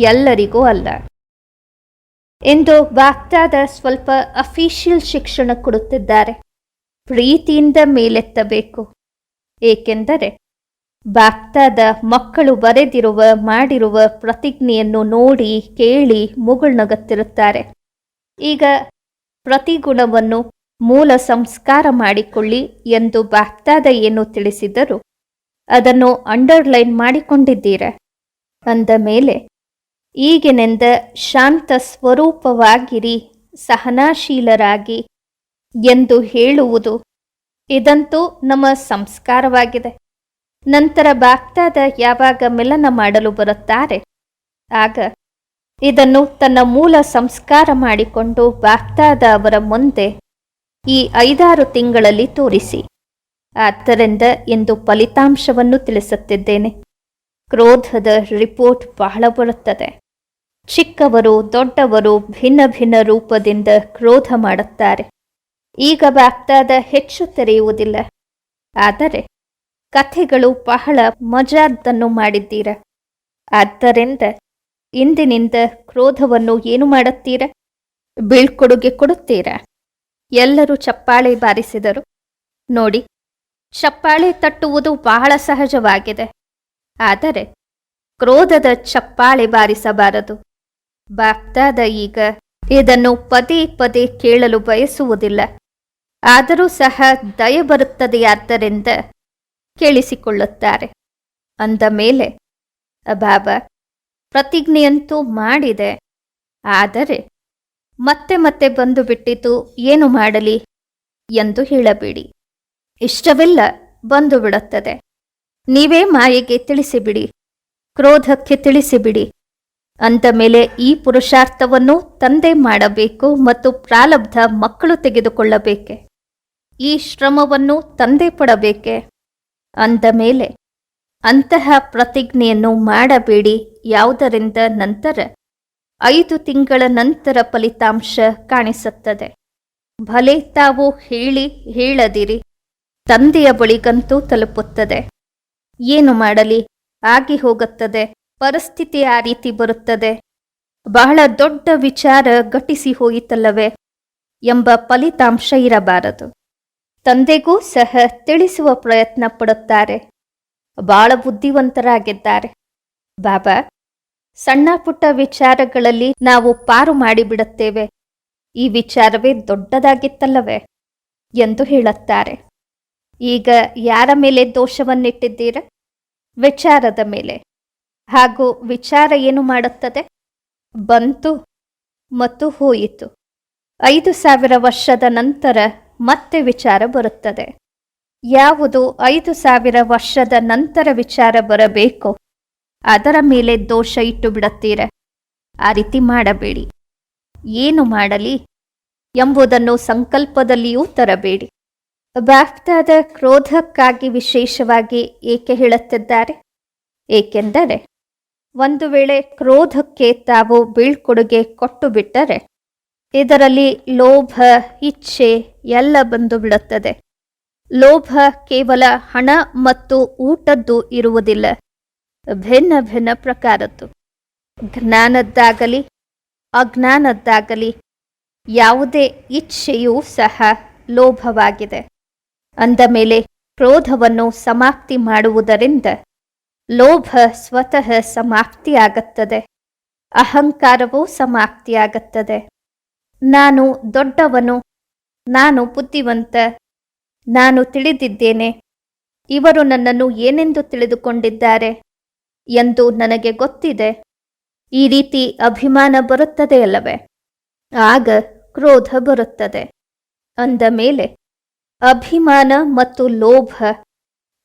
ಎಲ್ಲರಿಗೂ ಅಲ್ಲ. ಎಂದು ಬಾಗ್ದಾದ ಸ್ವಲ್ಪ ಅಫಿಷಿಯಲ್ ಶಿಕ್ಷಣ ಕೊಡುತ್ತಿದ್ದಾರೆ. ಪ್ರೀತಿಯಿಂದ ಮೇಲೆತ್ತಬೇಕು. ಏಕೆಂದರೆ ಬಾಗ್ದಾದ ಮಕ್ಕಳು ಬರೆದಿರುವ, ಮಾಡಿರುವ ಪ್ರತಿಜ್ಞೆಯನ್ನು ನೋಡಿ ಕೇಳಿ ಮುಗುಳ್ನಗುತ್ತಿರುತ್ತಾರೆ. ಈಗ ಪ್ರತಿಗುಣವನ್ನು ಮೂಲ ಸಂಸ್ಕಾರ ಮಾಡಿಕೊಳ್ಳಿ ಎಂದು ಬಾಗ್ದಾದ ಏನು ತಿಳಿಸಿದರು. ಅದನ್ನು ಅಂಡರ್ಲೈನ್ ಮಾಡಿಕೊಂಡಿದ್ದೀರಾ? ಅಂದ ಮೇಲೆ, ಈಗಿನಿಂದ ಶಾಂತ ಸ್ವರೂಪವಾಗಿರಿ, ಸಹನಾಶೀಲರಾಗಿ ಎಂದು ಹೇಳುವುದು ಇದಂತೂ ನಮ್ಮ ಸಂಸ್ಕಾರವಾಗಿದೆ. ನಂತರ ಬಾಗ್ದಾದ ಯಾವಾಗ ಮಿಲನ ಮಾಡಲು ಬರುತ್ತಾರೆ? ಆಗ ಇದನ್ನು ತನ್ನ ಮೂಲ ಸಂಸ್ಕಾರ ಮಾಡಿಕೊಂಡು ಬಾಗ್ದಾದ ಅವರ ಮುಂದೆ ಈ ಐದಾರು ತಿಂಗಳಲ್ಲಿ ತೋರಿಸಿ. ಆದ್ದರಿಂದ ಎಂದು ಫಲಿತಾಂಶವನ್ನು ತಿಳಿಸುತ್ತಿದ್ದೇನೆ. ಕ್ರೋಧದ ರಿಪೋರ್ಟ್ ಬಹಳ ಬರುತ್ತದೆ. ಚಿಕ್ಕವರು ದೊಡ್ಡವರು ಭಿನ್ನ ಭಿನ್ನ ರೂಪದಿಂದ ಕ್ರೋಧ ಮಾಡುತ್ತಾರೆ. ಈಗ ಬಾಗ್ದಾದ ಹೆಚ್ಚು ತೆರೆಯುವುದಿಲ್ಲ. ಆದರೆ ಕಥೆಗಳು ಬಹಳ ಮಜಾದ್ದನ್ನು ಮಾಡಿದ್ದೀರ? ಆದ್ದರಿಂದ ಇಂದಿನಿಂದ ಕ್ರೋಧವನ್ನು ಏನು ಮಾಡುತ್ತೀರ? ಬೀಳ್ಕೊಡುಗೆ ಕೊಡುತ್ತೀರಾ? ಎಲ್ಲರೂ ಚಪ್ಪಾಳೆ ಬಾರಿಸಿದರು. ನೋಡಿ, ಚಪ್ಪಾಳೆ ತಟ್ಟುವುದು ಬಹಳ ಸಹಜವಾಗಿದೆ. ಆದರೆ ಕ್ರೋಧದ ಚಪ್ಪಾಳೆ ಬಾರಿಸಬಾರದು. ಬಾಗ್ದಾದ ಈಗ ಇದನ್ನು ಪದೇ ಪದೇ ಕೇಳಲು ಬಯಸುವುದಿಲ್ಲ. ಆದರೂ ಸಹ ದಯ ಬರುತ್ತದೆಯಾದ್ದರಿಂದ ಕೇಳಿಸಿಕೊಳ್ಳುತ್ತಾರೆ. ಅಂದ ಮೇಲೆ ಬಾಬಾ ಪ್ರತಿಜ್ಞೆಯಂತೂ ಮಾಡಿದೆ. ಆದರೆ ಮತ್ತೆ ಮತ್ತೆ ಬಂದು ಬಿಟ್ಟಿತು, ಏನು ಮಾಡಲಿ ಎಂದು ಹೇಳಬೇಡಿ. ಇಷ್ಟವಿಲ್ಲ ಬಂದು ಬಿಡುತ್ತದೆ. ನೀವೇ ಮಾಯೆಗೆ ತಿಳಿಸಿಬಿಡಿ, ಕ್ರೋಧಕ್ಕೆ ತಿಳಿಸಿಬಿಡಿ. ಅಂದ ಮೇಲೆ ಈ ಪುರುಷಾರ್ಥವನ್ನು ತಂದೆ ಮಾಡಬೇಕು ಮತ್ತು ಪ್ರಾಲಬ್ಧ ಮಕ್ಕಳು ತೆಗೆದುಕೊಳ್ಳಬೇಕೆ? ಈ ಶ್ರಮವನ್ನು ತಂದೆ ಪಡಬೇಕೆ? ಅಂದ ಮೇಲೆ, ಅಂತಹ ಪ್ರತಿಜ್ಞೆಯನ್ನು ಮಾಡಬೇಡಿ, ಯಾವುದರಿಂದ ನಂತರ ಐದು ತಿಂಗಳ ನಂತರ ಫಲಿತಾಂಶ ಕಾಣಿಸುತ್ತದೆ. ಭಲೆ ತಾವು ಹೇಳಿ, ಹೇಳದಿರಿ. ತಂದೆಯ ಬಳಿಗಂತೂ ತಲುಪುತ್ತದೆ. ಏನು ಮಾಡಲಿ? ಆಗಿ ಹೋಗುತ್ತದೆ. ಪರಿಸ್ಥಿತಿ ಆ ರೀತಿ ಬರುತ್ತದೆ. ಬಹಳ ದೊಡ್ಡ ವಿಚಾರ ಘಟಿಸಿ ಹೋಯಿತಲ್ಲವೇ ಎಂಬ ಫಲಿತಾಂಶ ಇರಬಾರದು. ತಂದೆಗೂ ಸಹ ತಿಳಿಸುವ ಪ್ರಯತ್ನ ಪಡುತ್ತಾರೆ. ಬಹಳ ಬುದ್ಧಿವಂತರಾಗಿದ್ದಾರೆ. ಬಾಬಾ ಸಣ್ಣ ಪುಟ್ಟ ವಿಚಾರಗಳಲ್ಲಿ ನಾವು ಪಾರು ಮಾಡಿಬಿಡುತ್ತೇವೆ. ಈ ವಿಚಾರವೇ ದೊಡ್ಡದಾಗಿತ್ತಲ್ಲವೇ? ಎಂದು ಹೇಳುತ್ತಾರೆ. ಈಗ ಯಾರ ಮೇಲೆ ದೋಷವನ್ನಿಟ್ಟಿದ್ದೀರ? ವಿಚಾರದ ಮೇಲೆ. ಹಾಗೂ ವಿಚಾರ ಏನು ಮಾಡುತ್ತದೆ? ಬಂತು ಮತ್ತು ಹೋಯಿತು. ಐದು ಸಾವಿರ ವರ್ಷದ ನಂತರ ಮತ್ತೆ ವಿಚಾರ ಬರುತ್ತದೆ. ಯಾವುದು ಐದು ಸಾವಿರ ವರ್ಷದ ನಂತರ ವಿಚಾರ ಬರಬೇಕೋ? ಅದರ ಮೇಲೆ ದೋಷ ಇಟ್ಟು ಬಿಡುತ್ತೀರ? ಆ ರೀತಿ ಮಾಡಬೇಡಿ. ಏನು ಮಾಡಲಿ? ಎಂಬುದನ್ನು ಸಂಕಲ್ಪದಲ್ಲಿಯೂ ತರಬೇಡಿ. ಬಾಫ್ತಾದ ಕ್ರೋಧಕ್ಕಾಗಿ ವಿಶೇಷವಾಗಿ ಏಕೆ ಹೇಳುತ್ತಿದ್ದಾರೆ? ಏಕೆಂದರೆ, ಒಂದು ವೇಳೆ ಕ್ರೋಧಕ್ಕೆ ತಾವು ಬೀಳ್ಕೊಡುಗೆ ಕೊಟ್ಟು ಬಿಟ್ಟರೆ ಇದರಲ್ಲಿ ಲೋಭ, ಇಚ್ಛೆ ಎಲ್ಲ ಬಂದು ಬಿಡುತ್ತದೆ. ಲೋಭ ಕೇವಲ ಹಣ ಮತ್ತು ಊಟದ್ದು ಇರುವುದಿಲ್ಲ. ಭಿನ್ನ ಭಿನ್ನ ಪ್ರಕಾರದ್ದು. ಜ್ಞಾನದ್ದಾಗಲಿ, ಅಜ್ಞಾನದ್ದಾಗಲಿ ಯಾವುದೇ ಇಚ್ಛೆಯೂ ಸಹ ಲೋಭವಾಗಿದೆ. ಅಂದ ಮೇಲೆ ಕ್ರೋಧವನ್ನು ಸಮಾಪ್ತಿ ಮಾಡುವುದರಿಂದ ಲೋಭ ಸ್ವತಃ ಸಮಾಪ್ತಿಯಾಗುತ್ತದೆ. ಅಹಂಕಾರವೂ ಸಮಾಪ್ತಿಯಾಗುತ್ತದೆ. ನಾನು ದೊಡ್ಡವನು, ನಾನು ಬುದ್ಧಿವಂತ, ನಾನು ತಿಳಿದಿದ್ದೇನೆ. ಇವರು ನನ್ನನ್ನು ಏನೆಂದು ತಿಳಿದುಕೊಂಡಿದ್ದಾರೆ? ಎಂದು ನನಗೆ ಗೊತ್ತಿದೆ. ಈ ರೀತಿ ಅಭಿಮಾನ ಬರುತ್ತದೆಯಲ್ಲವೇ ಆಗ ಕ್ರೋಧ ಬರುತ್ತದೆ. ಅಂದ ಮೇಲೆ, ಅಭಿಮಾನ ಮತ್ತು ಲೋಭ,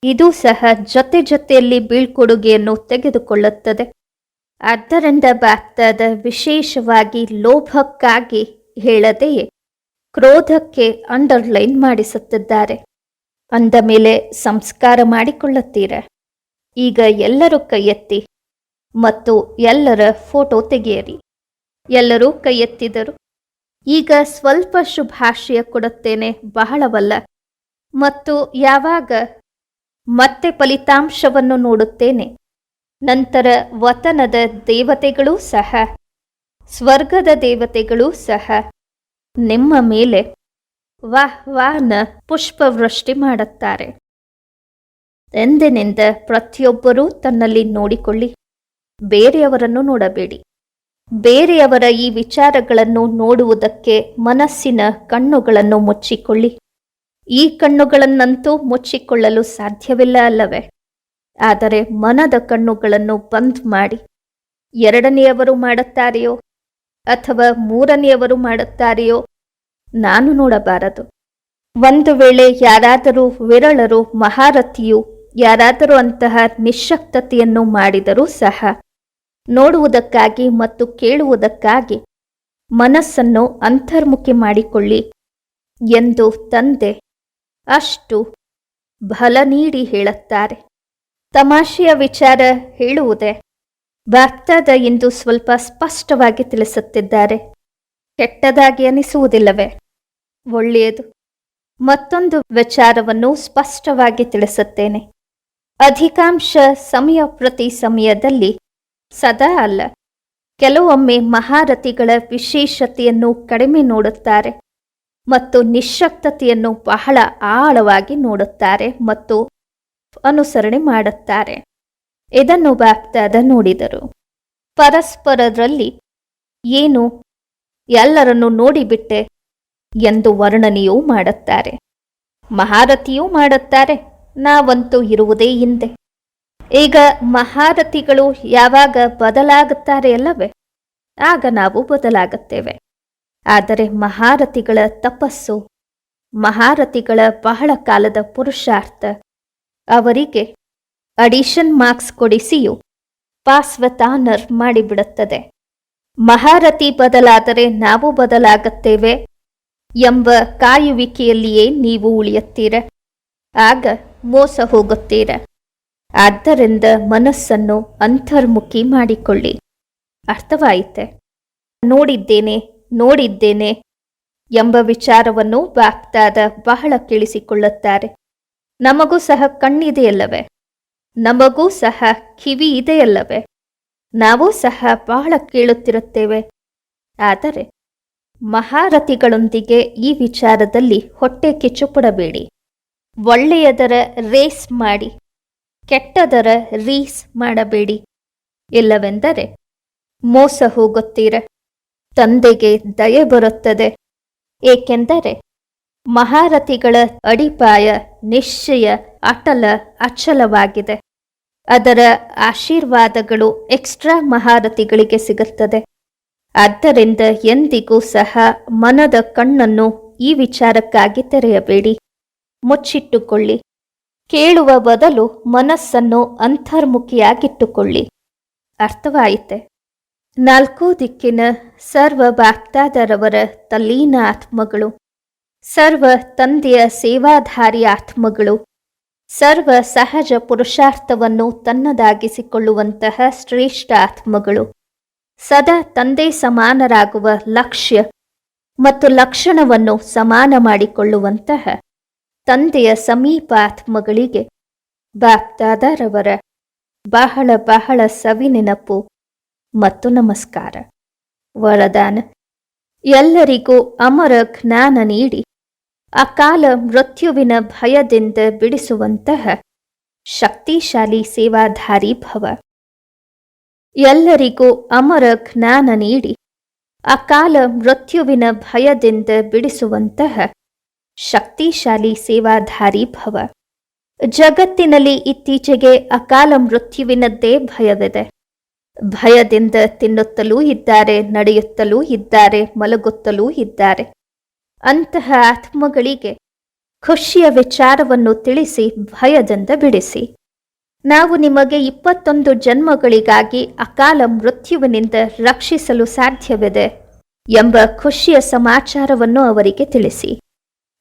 ಇದು ಸಹ ಜೊತೆ ಜೊತೆಯಲ್ಲಿ ಬೀಳ್ಕೊಡುಗೆಯನ್ನು ತೆಗೆದುಕೊಳ್ಳುತ್ತದೆ. ಆದ್ದರಿಂದ ಬಾಗ್ದಾದ ವಿಶೇಷವಾಗಿ ಲೋಭಕ್ಕಾಗಿ ಹೇಳದೆಯೇ, ಕ್ರೋಧಕ್ಕೆ ಅಂಡರ್ಲೈನ್ ಮಾಡಿಸುತ್ತಿದ್ದಾರೆ. ಅಂದ ಮೇಲೆ, ಸಂಸ್ಕಾರ ಮಾಡಿಕೊಳ್ಳುತ್ತೀರ? ಈಗ ಎಲ್ಲರೂ ಕೈ ಮತ್ತು ಎಲ್ಲರ ಫೋಟೋ ತೆಗೆಯಿರಿ. ಎಲ್ಲರೂ ಕೈ ಎತ್ತಿದರು ಈಗ ಸ್ವಲ್ಪ ಶುಭಾಶಯ ಕೊಡುತ್ತೇನೆ ಬಹಳವಲ್ಲ. ಮತ್ತು ಯಾವಾಗ ಮತ್ತೆ ಫಲಿತಾಂಶವನ್ನು ನೋಡುತ್ತೇನೆ. ನಂತರ ವತನದ ದೇವತೆಗಳೂ ಸಹ, ಸ್ವರ್ಗದ ದೇವತೆಗಳೂ ಸಹ ನಿಮ್ಮ ಮೇಲೆ ವಾಹ್ ವಾಹನ ಪುಷ್ಪವೃಷ್ಟಿ ಮಾಡುತ್ತಾರೆ. ಎಂದಿನಿಂದ ಪ್ರತಿಯೊಬ್ಬರೂ ತನ್ನಲ್ಲಿ ನೋಡಿಕೊಳ್ಳಿ. ಬೇರೆಯವರನ್ನು ನೋಡಬೇಡಿ. ಬೇರೆಯವರ ಈ ವಿಚಾರಗಳನ್ನು ನೋಡುವುದಕ್ಕೆ ಮನಸ್ಸಿನ ಕಣ್ಣುಗಳನ್ನು ಮುಚ್ಚಿಕೊಳ್ಳಿ. ಈ ಕಣ್ಣುಗಳನ್ನಂತೂ ಮುಚ್ಚಿಕೊಳ್ಳಲು ಸಾಧ್ಯವಿಲ್ಲ ಅಲ್ಲವೇ? ಆದರೆ ಮನದ ಕಣ್ಣುಗಳನ್ನು ಬಂದ್ ಮಾಡಿ. ಎರಡನೆಯವರು ಮಾಡುತ್ತಾರೆಯೋ? ಅಥವಾ ಮೂರನೆಯವರು ಮಾಡುತ್ತಾರೆಯೋ? ನಾನು ನೋಡಬಾರದು. ಒಂದು ವೇಳೆ ಯಾರಾದರೂ ವಿರಳರು, ಮಹಾರಥಿಯು ಯಾರಾದರೂ ಅಂತಹ ನಿಶಕ್ತತೆಯನ್ನು ಮಾಡಿದರೂ ಸಹ ನೋಡುವುದಕ್ಕಾಗಿ ಮತ್ತು ಕೇಳುವುದಕ್ಕಾಗಿ ಮನಸ್ಸನ್ನು ಅಂತರ್ಮುಖಿ ಮಾಡಿಕೊಳ್ಳಿ ಎಂದು ತಂದೆ ಅಷ್ಟು ಬಲ ನೀಡಿ ಹೇಳುತ್ತಾರೆ. ತಮಾಷೆಯ ವಿಚಾರ ಹೇಳುವುದೇ ಬರ್ತದ ಎಂದು ಸ್ವಲ್ಪ ಸ್ಪಷ್ಟವಾಗಿ ತಿಳಿಸುತ್ತಿದ್ದಾರೆ. ಕೆಟ್ಟದಾಗಿ ಅನಿಸುವುದಿಲ್ಲವೇ? ಒಳ್ಳೆಯದು. ಮತ್ತೊಂದು ವಿಚಾರವನ್ನು ಸ್ಪಷ್ಟವಾಗಿ ತಿಳಿಸುತ್ತೇನೆ. ಅಧಿಕಾಂಶ ಸಮಯ ಪ್ರತಿ ಸಮಯದಲ್ಲಿ ಸದಾ ಅಲ್ಲ. ಕೆಲವೊಮ್ಮೆ ಮಹಾರಥಿಗಳ ವಿಶೇಷತೆಯನ್ನು ಕಡಿಮೆ ನೋಡುತ್ತಾರೆ ಮತ್ತು ನಿಶಕ್ತತೆಯನ್ನು ಬಹಳ ಆಳವಾಗಿ ನೋಡುತ್ತಾರೆ ಮತ್ತು ಅನುಸರಣೆ ಮಾಡುತ್ತಾರೆ. ಇದನ್ನು ಬಾಪ್ತಾದ ನೋಡಿದರು. ಪರಸ್ಪರರಲ್ಲಿ ಏನು ಎಲ್ಲರನ್ನು ನೋಡಿಬಿಟ್ಟೆ ಎಂದು ವರ್ಣನೆಯೂ ಮಾಡುತ್ತಾರೆ. ಮಹಾರಥಿಯೂ ಮಾಡುತ್ತಾರೆ. ನಾವಂತೂ ಇರುವುದೇ ಹಿಂದೆ. ಈಗ ಮಹಾರಥಿಗಳು ಯಾವಾಗ ಬದಲಾಗುತ್ತಾರೆ ಅಲ್ಲವೇ? ಆಗ ನಾವು ಬದಲಾಗುತ್ತೇವೆ. ಆದರೆ ಮಹಾರಥಿಗಳ ತಪಸ್ಸು, ಮಹಾರಥಿಗಳ ಬಹಳ ಕಾಲದ ಪುರುಷಾರ್ಥ, ಅವರಿಗೆ ಅಡಿಷನ್ ಮಾರ್ಕ್ಸ್ ಕೊಡಿಸಿಯೂ ಪಾಸ್ವತಾನರ್ ಮಾಡಿಬಿಡುತ್ತದೆ. ಮಹಾರಥಿ ಬದಲಾದರೆ ನಾವು ಬದಲಾಗುತ್ತೇವೆ ಎಂಬ ಕಾಯುವಿಕೆಯಲ್ಲಿಯೇ ನೀವು ಉಳಿಯುತ್ತೀರ. ಆಗ ಮೋಸ ಹೋಗುತ್ತೀರ? ಆದ್ದರಿಂದ ಮನಸ್ಸನ್ನು ಅಂತರ್ಮುಖಿ ಮಾಡಿಕೊಳ್ಳಿ. ಅರ್ಥವಾಯಿತೆ? ನೋಡಿದ್ದೇನೆ ನೋಡಿದ್ದೇನೆ ಎಂಬ ವಿಚಾರವನ್ನು ಬಾಪ್ತಾದ ಬಹಳ ಕೇಳಿಸಿಕೊಳ್ಳುತ್ತಾರೆ. ನಮಗೂ ಸಹ ಕಣ್ಣಿದೆಯಲ್ಲವೇ? ನಮಗೂ ಸಹ ಕಿವಿ ಇದೆಯಲ್ಲವೇ? ನಾವು ಸಹ ಬಹಳ ಕೇಳುತ್ತಿರುತ್ತೇವೆ. ಆದರೆ ಮಹಾರಥಿಗಳೊಂದಿಗೆ ಈ ವಿಚಾರದಲ್ಲಿ ಹೊಟ್ಟೆ ಕಿಚ್ಚುಪಡಬೇಡಿ ಒಳ್ಳೆಯದರ ರೇಸ್ ಮಾಡಿ, ಕೆಟ್ಟದರ ರೀಸ್ ಮಾಡಬೇಡಿ. ಇಲ್ಲವೆಂದರೆ ಮೋಸ ಹೋಗುತ್ತೀರ. ತಂದೆಗೆ ದಯೆ ಬರುತ್ತದೆ. ಏಕೆಂದರೆ ಮಹಾರಥಿಗಳ ಅಡಿಪಾಯ ನಿಶ್ಚಯ, ಅಟಲ, ಅಚಲವಾಗಿದೆ. ಅದರ ಆಶೀರ್ವಾದಗಳು ಎಕ್ಸ್ಟ್ರಾ ಮಹಾರಥಿಗಳಿಗೆ ಸಿಗುತ್ತದೆ. ಆದ್ದರಿಂದ ಎಂದಿಗೂ ಸಹ ಮನದ ಕಣ್ಣನ್ನು ಈ ವಿಚಾರಕ್ಕಾಗಿ ತೆರೆಯಬೇಡಿ. ಮುಚ್ಚಿಟ್ಟುಕೊಳ್ಳಿ. ಕೇಳುವ ಬದಲು ಮನಸ್ಸನ್ನು ಅಂತರ್ಮುಖಿಯಾಗಿಟ್ಟುಕೊಳ್ಳಿ. ಅರ್ಥವಾಯಿತೆ. ನಾಲ್ಕು ದಿಕ್ಕಿನ ಸರ್ವ ಬಾಕ್ತಾದರವರ ತಲ್ಲೀನ ಆತ್ಮಗಳು ಸರ್ವ ತಂದೆಯ ಸೇವಾಧಾರಿ ಆತ್ಮಗಳು. ಸರ್ವ ಸಹಜ ಪುರುಷಾರ್ಥವನ್ನು ತನ್ನದಾಗಿಸಿಕೊಳ್ಳುವಂತಹ ಶ್ರೇಷ್ಠ ಆತ್ಮಗಳು. ಸದಾ ತಂದೆ ಸಮಾನರಾಗುವ ಲಕ್ಷ್ಯ ಮತ್ತು ಲಕ್ಷಣವನ್ನು ಸಮಾನ ಮಾಡಿಕೊಳ್ಳುವಂತಹ ತಂದೆಯ ಸಮೀಪ ಆತ್ಮಗಳಿಗೆ ಬಾಪ್ದಾದರವರ ಬಹಳ ಬಹಳ ಸವಿನೆನಪು ಮತ್ತು ನಮಸ್ಕಾರ. ವರದಾನ, ಎಲ್ಲರಿಗೂ ಅಮರ ಜ್ಞಾನ ನೀಡಿ ಅಕಾಲ ಮೃತ್ಯುವಿನ ಭಯದಿಂದ ಬಿಡಿಸುವಂತಹ ಶಕ್ತಿಶಾಲಿ ಸೇವಾಧಾರಿ ಭವ. ಎಲ್ಲರಿಗೂ ಅಮರ ಜ್ಞಾನ ನೀಡಿ ಅಕಾಲ ಮೃತ್ಯುವಿನ ಭಯದಿಂದ ಬಿಡಿಸುವಂತಹ ಶಕ್ತಿಶಾಲಿ ಸೇವಾಧಾರಿ ಭವ. ಜಗತ್ತಿನಲ್ಲಿ ಇತ್ತೀಚೆಗೆ ಅಕಾಲ ಮೃತ್ಯುವಿನದ್ದೇ ಭಯವಿದೆ. ಭಯದಿಂದ ತಿನ್ನುತ್ತಲೂ ಇದ್ದಾರೆ, ನಡೆಯುತ್ತಲೂ ಇದ್ದಾರೆ, ಮಲಗುತ್ತಲೂ ಇದ್ದಾರೆ. ಅಂತಹ ಆತ್ಮಗಳಿಗೆ ಖುಷಿಯ ವಿಚಾರವನ್ನು ತಿಳಿಸಿ, ಭಯದಿಂದ ಬಿಡಿಸಿ. ನಾವು ನಿಮಗೆ ಇಪ್ಪತ್ತೊಂದು ಜನ್ಮಗಳಿಗಾಗಿ ಅಕಾಲ ಮೃತ್ಯುವಿನಿಂದ ರಕ್ಷಿಸಲು ಸಾಧ್ಯವಿದೆ ಎಂಬ ಖುಷಿಯ ಸಮಾಚಾರವನ್ನು ಅವರಿಗೆ ತಿಳಿಸಿ.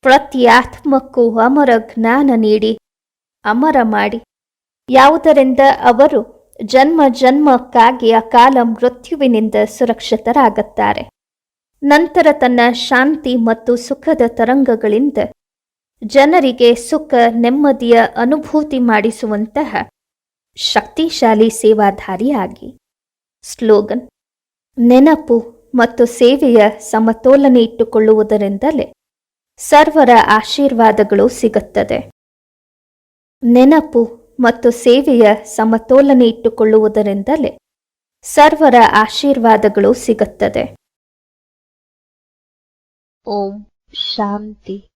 ಪ್ರತಿ ಆತ್ಮಕ್ಕೂ ಅಮರ ಜ್ಞಾನ ನೀಡಿ ಅಮರ ಮಾಡಿ ಯಾವುದರಿಂದ ಅವರು ಜನ್ಮ ಜನ್ಮಕ್ಕಾಗಿ ಅಕಾಲ ಮೃತ್ಯುವಿನಿಂದ ಸುರಕ್ಷಿತರಾಗುತ್ತಾರೆ. ನಂತರ ತನ್ನ ಶಾಂತಿ ಮತ್ತು ಸುಖದ ತರಂಗಗಳಿಂದ ಜನರಿಗೆ ಸುಖ, ನೆಮ್ಮದಿಯ ಅನುಭೂತಿ ಮಾಡಿಸುವಂತಹ ಶಕ್ತಿಶಾಲಿ ಸೇವಾಧಾರಿಯಾಗಿ. ಸ್ಲೋಗನ್, ನೆನಪು ಮತ್ತು ಸೇವೆಯ ಸಮತೋಲನೆ ಇಟ್ಟುಕೊಳ್ಳುವುದರಿಂದಲೇ ಸರ್ವರ ಆಶೀರ್ವಾದಗಳು ಸಿಗುತ್ತದೆ. ನೆನಪು ಮತ್ತು ಸೇವೆಯ ಸಮತೋಲನೆ ಇಟ್ಟುಕೊಳ್ಳುವುದರಿಂದಲೇ ಸರ್ವರ ಆಶೀರ್ವಾದಗಳು ಸಿಗುತ್ತದೆ. ಓಂ ಶಾಂತಿ.